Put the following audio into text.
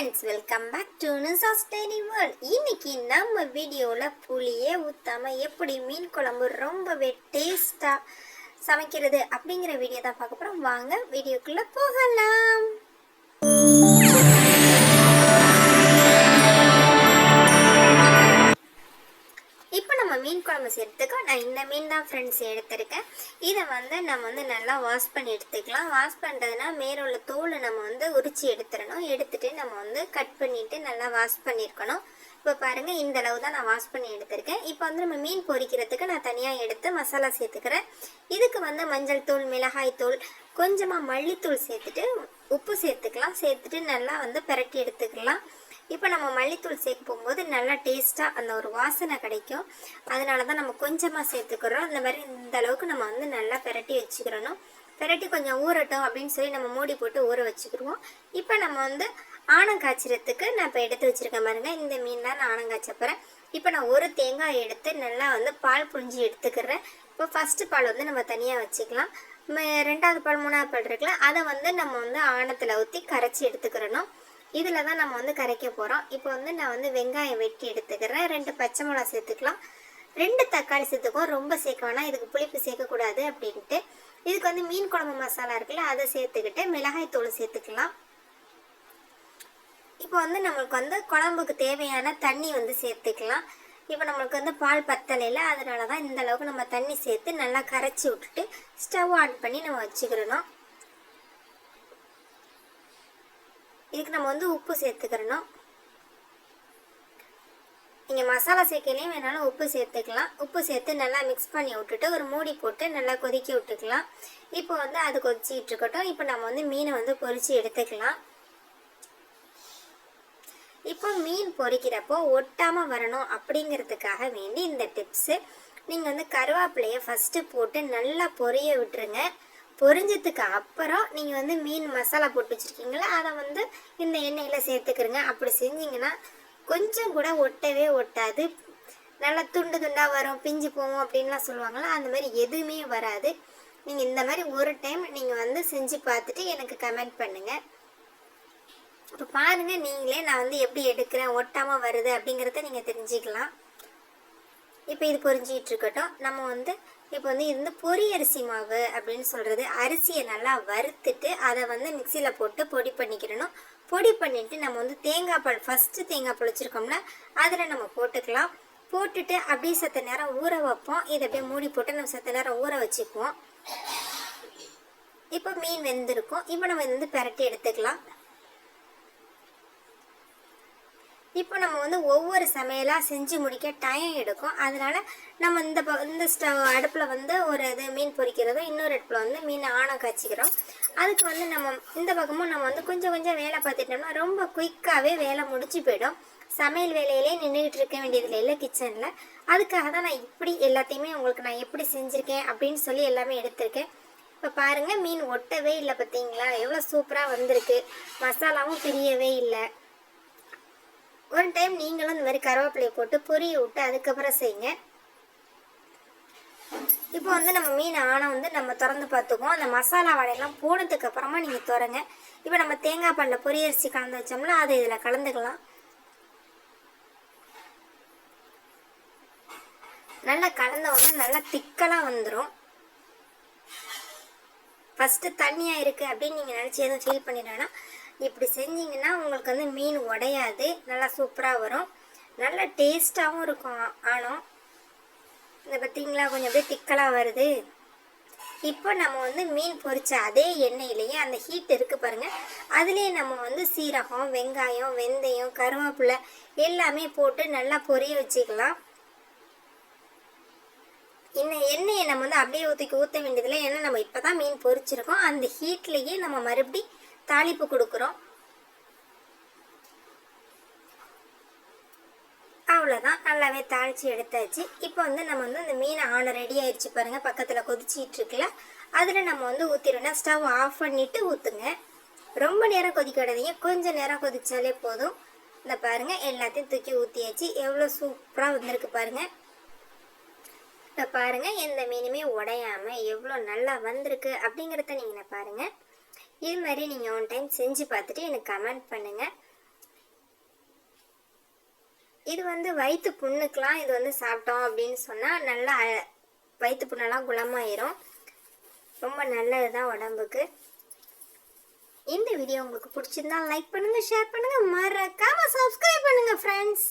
Friends welcome back to Nisha's daily world இன்னைக்கு நம்ம வீடியோவில் புளியே ஊற்றாம எப்படி மீன் குழம்பு ரொம்பவே டேஸ்ட்டாக சமைக்கிறது அப்படிங்கிற வீடியோ தான் பார்க்க போகிறோம் வாங்க வீடியோக்குள்ளே போகலாம். நம்ம மீன் குழம்பு செய்கிறதுக்கும் நான் இந்த மீன் தான் ஃப்ரெண்ட்ஸ் எடுத்திருக்கேன். இதை வந்து நம்ம வந்து நல்லா வாஷ் பண்ணி எடுத்துக்கலாம். வாஷ் பண்ணுறதுனா மேலுள்ள தோலை நம்ம வந்து உரிச்சு எடுத்துடணும். எடுத்துட்டு நம்ம வந்து கட் பண்ணிட்டு நல்லா வாஷ் பண்ணியிருக்கணும் இப்போ பாருங்கள் இந்த அளவு தான் நான் வாஷ் பண்ணி எடுத்திருக்கேன். இப்போ வந்து நம்ம மீன் பொரிக்கிறதுக்கு நான் தனியாக எடுத்து மசாலா சேர்த்துக்கிறேன். இதுக்கு வந்து மஞ்சள் தூள் மிளகாய் தூள் கொஞ்சமாக மல்லித்தூள் சேர்த்துட்டு உப்பு சேர்த்துக்கலாம். சேர்த்துட்டு நல்லா வந்து பிரட்டி எடுத்துக்கலாம். இப்போ நம்ம மல்லித்தூள் சேர்க்க போகும்போது நல்லா டேஸ்ட்டாக அந்த ஒரு வாசனை கிடைக்கும். அதனால தான் நம்ம கொஞ்சமாக சேர்த்துக்கிறோம். அந்த மாதிரி இந்த அளவுக்கு நம்ம வந்து நல்லா பிரட்டி வச்சுக்கிறணும். பிரட்டி கொஞ்சம் ஊறட்டும் அப்படின்னு சொல்லி நம்ம மூடி போட்டு ஊற வச்சுக்கிடுவோம். இப்போ நம்ம வந்து ஆணம் காய்ச்சறதுக்கு நான் இப்போ எடுத்து வச்சுருக்கேன் பாருங்கள் இந்த மீன் தான் நான் ஆணம் காய்ச்ச போகிறேன் இப்போ நான் ஒரு தேங்காய் எடுத்து நல்லா வந்து பால் புழிஞ்சு எடுத்துக்கிறேன். இப்போ ஃபஸ்ட்டு பால் வந்து நம்ம தனியாக வச்சுக்கலாம். ரெண்டாவது பால் மூணாவது பால் இருக்குல்ல அதை வந்து நம்ம வந்து ஆணத்தில் ஊற்றி கரைச்சி எடுத்துக்கிறணும். இதில் தான் நம்ம வந்து கரைக்க போகிறோம் இப்போ வந்து நான் வந்து வெங்காயம் வெட்டி எடுத்துக்கிறேன். ரெண்டு பச்சை மிளகா சேர்த்துக்கலாம். ரெண்டு தக்காளி சேர்த்துக்குவோம் ரொம்ப சேர்க்க வேணாம். இதுக்கு புளிப்பு சேர்க்கக்கூடாது அப்படின்ட்டு. இதுக்கு வந்து மீன் குழம்பு மசாலா இருக்குல்ல அதை சேர்த்துக்கிட்டு மிளகாய் தூள் சேர்த்துக்கலாம். இப்போ வந்து நம்மளுக்கு வந்து குழம்புக்கு தேவையான தண்ணி வந்து சேர்த்துக்கலாம். இப்போ நம்மளுக்கு வந்து பால் பத்தலையில் அதனால தான் இந்த அளவுக்கு நம்ம தண்ணி சேர்த்து நல்லா கரைச்சி விட்டுட்டு ஸ்டவ் ஆன் பண்ணி நம்ம வச்சுக்கிறணும். இதுக்கு நம்ம வந்து உப்பு சேர்த்துக்கிறணும். நீங்கள் மசாலா சேர்க்கலையும் வேணாலும் உப்பு சேர்த்துக்கலாம். உப்பு சேர்த்து நல்லா மிக்ஸ் பண்ணி விட்டுட்டு ஒரு மூடி போட்டு நல்லா கொதிக்க விட்டுக்கலாம். இப்போ வந்து அது கொதிச்சிட்டு இருக்கட்டும். இப்போ நம்ம வந்து மீனை வந்து பொறிச்சு எடுத்துக்கலாம். இப்போ மீன் பொரிக்கிறப்போ ஒட்டாமல் வரணும் அப்படிங்கிறதுக்காக வேண்டி இந்த டிப்ஸு நீங்கள் வந்து கருவேப்பிலையை ஃபஸ்ட்டு போட்டு நல்லா பொரிய விட்டுருங்க. பொரிஞ்சதுக்கு அப்புறம் நீங்கள் வந்து மீன் மசாலா போட்டு வச்சுருக்கீங்களா அதை வந்து இந்த எண்ணெயில் சேர்த்துக்கிறங்க அப்படி செஞ்சீங்கன்னா கொஞ்சம் கூட ஒட்டவே ஒட்டாது. நல்லா துண்டு துண்டாக வரும் பிஞ்சு போகும் அப்படின்லாம் சொல்லுவாங்களா அந்த மாதிரி எதுவுமே வராது. நீங்கள் இந்த மாதிரி ஒரு டைம் நீங்கள் வந்து செஞ்சு பார்த்துட்டு எனக்கு கமெண்ட் பண்ணுங்கள் இப்போ பாருங்கள் நீங்களே நான் வந்து எப்படி எடுக்கிறேன் ஒட்டாமல் வருது அப்படிங்கிறத நீங்கள் தெரிஞ்சுக்கலாம். இப்போ இது பொரிஞ்சிக்கிட்டு இருக்கட்டும். நம்ம வந்து இப்போ வந்து இது வந்து பொரி அரிசி மாவு அப்படின்னு சொல்கிறது அரிசியை நல்லா வறுத்துட்டு அதை வந்து மிக்சியில் போட்டு பொடி பண்ணிக்கிறணும் பொடி பண்ணிட்டு நம்ம வந்து தேங்காய் பால் ஃபஸ்ட்டு தேங்காய் பால் வச்சுருக்கோம்னா அதில் நம்ம போட்டுக்கலாம். போட்டுட்டு அப்படியே சத்த நேரம் ஊற வைப்போம். இதை அப்படியே மூடி போட்டு நம்ம சத்த நேரம் ஊற வச்சுக்குவோம். இப்போ மீன் வெந்திருக்கும். இப்போ நம்ம வந்து பிரட்டி எடுத்துக்கலாம். இப்போ நம்ம வந்து ஒவ்வொரு சமையலாக செஞ்சு முடிக்க டைம் எடுக்கும். அதனால் நம்ம இந்த ப இந்த ஸ்டவ் அடுப்பில் வந்து ஒரு இது மீன் பொரிக்கிறதும் இன்னொரு அடுப்பில் வந்து மீன் ஆணம் காய்ச்சிக்கிறோம். அதுக்கு வந்து நம்ம இந்த பக்கமும் நம்ம வந்து கொஞ்சம் கொஞ்சம் வேலை பார்த்துட்டோம்னா ரொம்ப குயிக்காகவே வேலை முடிச்சு போயிடும். சமையல் வேலையிலே நின்றுக்கிட்டு இருக்க வேண்டியதில்லை இல்லை கிச்சனில் அதுக்காக தான் நான் இப்படி எல்லாத்தையுமே உங்களுக்கு நான் எப்படி செஞ்சுருக்கேன் அப்படின்னு சொல்லி எல்லாமே எடுத்திருக்கேன். இப்போ பாருங்கள் மீன் ஒட்டவே இல்லை பார்த்தீங்களா எவ்வளோ சூப்பராக வந்திருக்கு. மசாலாவும் பிரியவே இல்லை. ஒரு டைம் நீங்களும் இந்த மாதிரி கருவேப்பிலையை போட்டு பொரிய விட்டு அதுக்கப்புறம் செய்யுங்க. இப்போ வந்து நம்ம மீன் ஆணை வந்து நம்ம திறந்து பார்த்துக்குவோம். அந்த மசாலா வடையெல்லாம் போனதுக்கு அப்புறமா நீங்கள் திறங்க. இப்போ நம்ம தேங்காய் பாலில் பொரியரிசி கலந்து வச்சோம்னா அதை இதில் கலந்துக்கலாம். நல்லா கலந்த உடனே நல்லா திக்கலாக வந்துடும் ஃபஸ்ட்டு தண்ணியாக இருக்குது அப்படின்னு நீங்கள் நினச்சி எதுவும் ஃபீல் பண்ணிடுறேன்னா இப்படி செஞ்சீங்கன்னா உங்களுக்கு வந்து மீன் உடையாது. நல்லா சூப்பராக வரும். நல்லா டேஸ்ட்டாகவும் இருக்கும். ஆனும் இந்த பார்த்தீங்களா கொஞ்சம் அப்படியே திக்கலாக வருது. இப்போ நம்ம வந்து மீன் பொரிச்ச அதே எண்ணெயிலேயே அந்த ஹீட் இருக்குது பாருங்கள் அதுலேயே நம்ம வந்து சீரகம் வெங்காயம் வெந்தயம் கருவேப்பிலை எல்லாமே போட்டு நல்லா பொரிய வச்சுக்கலாம். இந்த எண்ணெயை நம்ம வந்து அப்படியே ஊற்றி ஊற்ற வேண்டியதில்லை. ஏன்னா நம்ம இப்போ தான் மீன் பொரிச்சிருக்கோம். அந்த ஹீட்லேயே நம்ம மறுபடி தாளிப்பு கொடுக்குறோம். அவ்வளோதான் நல்லாவே தாளித்து எடுத்தாச்சு. இப்போ வந்து நம்ம வந்து இந்த மீன் ஆணை ரெடி ஆயிடுச்சு பாருங்கள் பக்கத்தில் கொதிச்சிட்டு இருக்குல்ல. அதில் நம்ம வந்து ஊற்றிடணும் ஸ்டவ் ஆஃப் பண்ணிவிட்டு ஊற்றுங்க ரொம்ப நேரம் கொதிக்க விடாதீங்க கொஞ்சம் நேரம் கொதிச்சாலே போதும். இந்த பாருங்கள் எல்லாத்தையும் தூக்கி ஊற்றியாச்சு எவ்வளோ சூப்பராக வந்திருக்கு பாருங்கள் இப்போ பாருங்கள் எந்த மீனுமே உடையாம எவ்வளோ நல்லா வந்திருக்கு அப்படிங்கிறத நீங்கள் பாருங்கள் இது மாதிரி நீங்கள் ஒன் டைம் செஞ்சு பார்த்துட்டு எனக்கு கமெண்ட் பண்ணுங்கள் இது வந்து வயிற்று புண்ணுக்கெலாம் இது வந்து சாப்பிட்டோம் அப்படின்னு சொன்னால் நல்லா வயிற்று புண்ணெல்லாம் குணமாயிரும். ரொம்ப நல்லது தான் உடம்புக்கு. இந்த வீடியோ உங்களுக்கு பிடிச்சிருந்தா லைக் பண்ணுங்கள் ஷேர் பண்ணுங்கள் மறக்காமல் சப்ஸ்கிரைப் பண்ணுங்கள் ஃப்ரெண்ட்ஸ்